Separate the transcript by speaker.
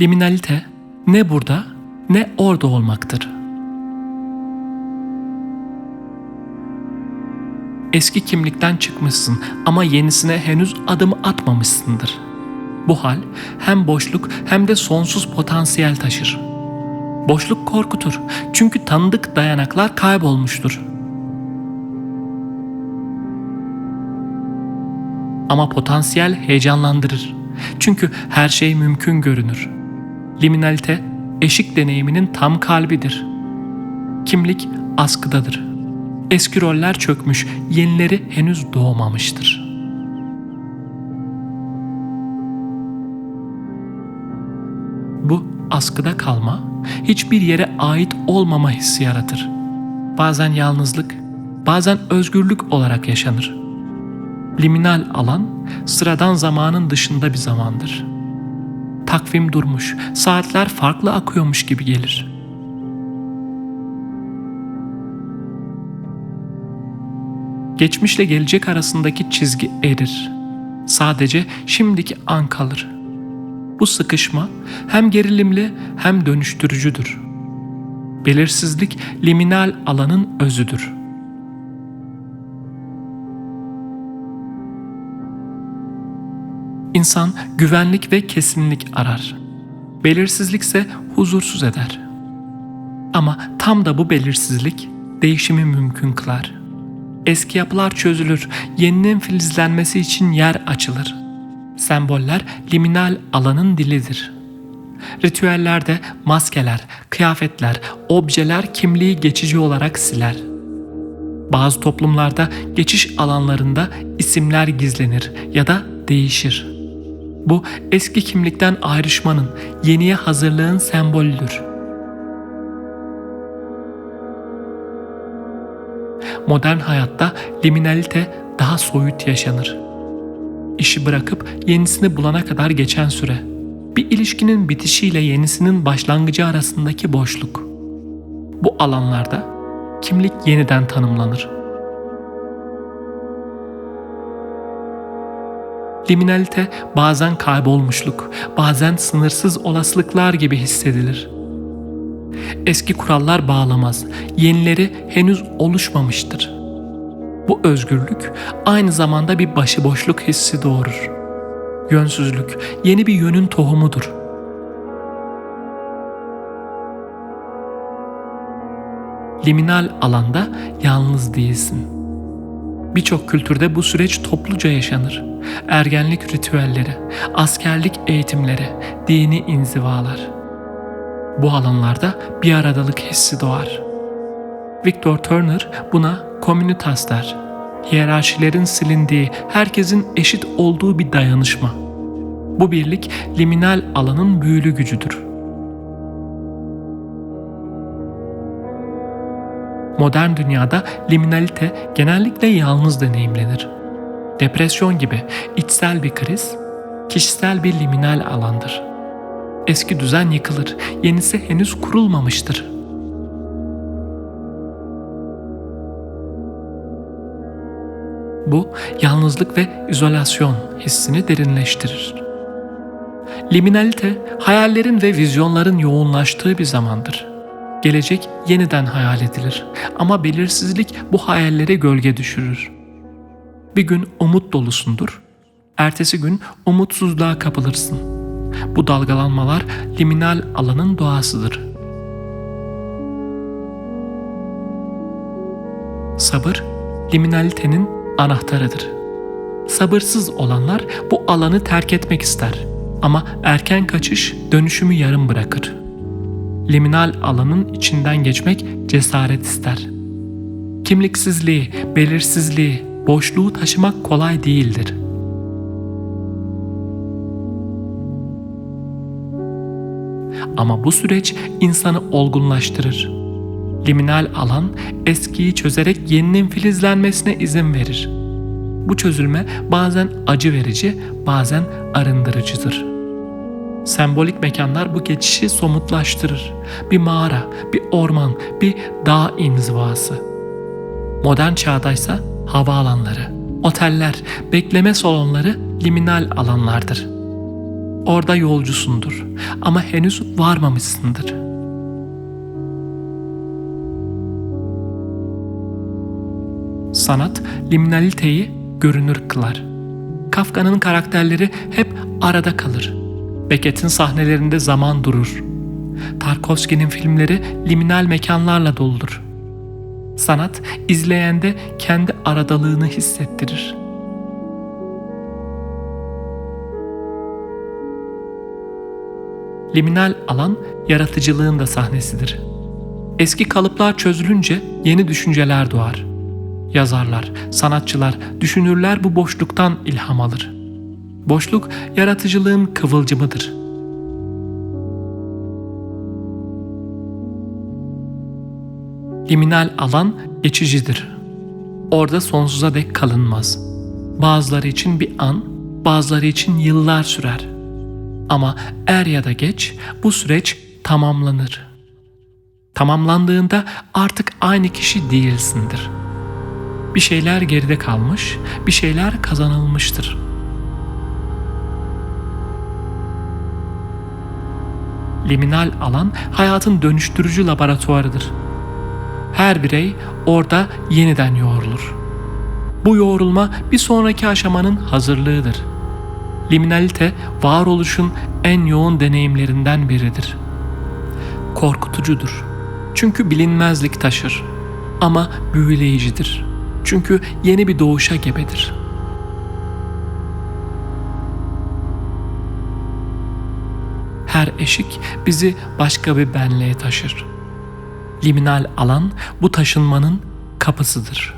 Speaker 1: Liminalite ne burada ne orada olmaktır. Eski kimlikten çıkmışsın ama yenisine henüz adım atmamışsındır. Bu hal hem boşluk hem de sonsuz potansiyel taşır. Boşluk korkutur çünkü tanıdık dayanaklar kaybolmuştur. Ama potansiyel heyecanlandırır. Çünkü her şey mümkün görünür. Liminalite eşik deneyiminin tam kalbidir. Kimlik askıdadır. Eski roller çökmüş, yenileri henüz doğmamıştır. Bu askıda kalma, hiçbir yere ait olmama hissi yaratır. Bazen yalnızlık, bazen özgürlük olarak yaşanır. Liminal alan, sıradan zamanın dışında bir zamandır. Takvim durmuş, saatler farklı akıyormuş gibi gelir. Geçmişle gelecek arasındaki çizgi erir. Sadece şimdiki an kalır. Bu sıkışma hem gerilimli hem dönüştürücüdür. Belirsizlik liminal alanın özüdür. İnsan güvenlik ve kesinlik arar. Belirsizlikse huzursuz eder. Ama tam da bu belirsizlik değişimi mümkün kılar. Eski yapılar çözülür, yeninin filizlenmesi için yer açılır. Semboller liminal alanın dilidir. Ritüellerde maskeler, kıyafetler, objeler kimliği geçici olarak siler. Bazı toplumlarda geçiş alanlarında isimler gizlenir ya da değişir. Bu eski kimlikten ayrışmanın, yeniye hazırlığın sembolüdür. Modern hayatta liminalite daha soyut yaşanır. İşi bırakıp yenisini bulana kadar geçen süre. Bir ilişkinin bitişiyle yenisinin başlangıcı arasındaki boşluk. Bu alanlarda kimlik yeniden tanımlanır. Liminalite bazen kaybolmuşluk, bazen sınırsız olasılıklar gibi hissedilir. Eski kurallar bağlamaz, yenileri henüz oluşmamıştır. Bu özgürlük aynı zamanda bir başıboşluk hissi doğurur. Yönsüzlük yeni bir yönün tohumudur. Liminal alanda yalnız değilsin. Birçok kültürde bu süreç topluca yaşanır. Ergenlik ritüelleri, askerlik eğitimleri, dini inzivalar. Bu alanlarda bir aradalık hissi doğar. Victor Turner buna komünitas der. Hiyerarşilerin silindiği, herkesin eşit olduğu bir dayanışma. Bu birlik liminal alanın büyülü gücüdür. Modern dünyada liminalite genellikle yalnız deneyimlenir. Depresyon gibi içsel bir kriz, kişisel bir liminal alandır. Eski düzen yıkılır, yenisi henüz kurulmamıştır. Bu yalnızlık ve izolasyon hissini derinleştirir. Liminalite hayallerin ve vizyonların yoğunlaştığı bir zamandır. Gelecek yeniden hayal edilir ama belirsizlik bu hayallere gölge düşürür. Bir gün umut dolusundur, ertesi gün umutsuzluğa kapılırsın. Bu dalgalanmalar liminal alanın doğasıdır. Sabır, liminalitenin anahtarıdır. Sabırsız olanlar bu alanı terk etmek ister ama erken kaçış dönüşümü yarım bırakır. Liminal alanın içinden geçmek cesaret ister. Kimliksizliği, belirsizliği, boşluğu taşımak kolay değildir. Ama bu süreç insanı olgunlaştırır. Liminal alan eskiyi çözerek yeninin filizlenmesine izin verir. Bu çözülme bazen acı verici, bazen arındırıcıdır. Sembolik mekanlar bu geçişi somutlaştırır. Bir mağara, bir orman, bir dağ inzivası. Modern çağdaysa havaalanları, oteller, bekleme salonları liminal alanlardır. Orada yolcusundur ama henüz varmamışsındır. Sanat liminaliteyi görünür kılar. Kafka'nın karakterleri hep arada kalır. Beckett'in sahnelerinde zaman durur. Tarkovski'nin filmleri liminal mekanlarla doludur. Sanat izleyende kendi aradalığını hissettirir. Liminal alan yaratıcılığın da sahnesidir. Eski kalıplar çözülünce yeni düşünceler doğar. Yazarlar, sanatçılar, düşünürler bu boşluktan ilham alır. Boşluk yaratıcılığın kıvılcımıdır. Liminal alan geçicidir. Orada sonsuza dek kalınmaz. Bazıları için bir an, bazıları için yıllar sürer. Ama er ya da geç bu süreç tamamlanır. Tamamlandığında artık aynı kişi değilsindir. Bir şeyler geride kalmış, bir şeyler kazanılmıştır. Liminal alan hayatın dönüştürücü laboratuvarıdır. Her birey orada yeniden yoğrulur. Bu yoğrulma bir sonraki aşamanın hazırlığıdır. Liminalite varoluşun en yoğun deneyimlerinden biridir. Korkutucudur. Çünkü bilinmezlik taşır. Ama büyüleyicidir. Çünkü yeni bir doğuşa gebedir. Her eşik bizi başka bir benliğe taşır. Liminal alan bu taşınmanın kapısıdır.''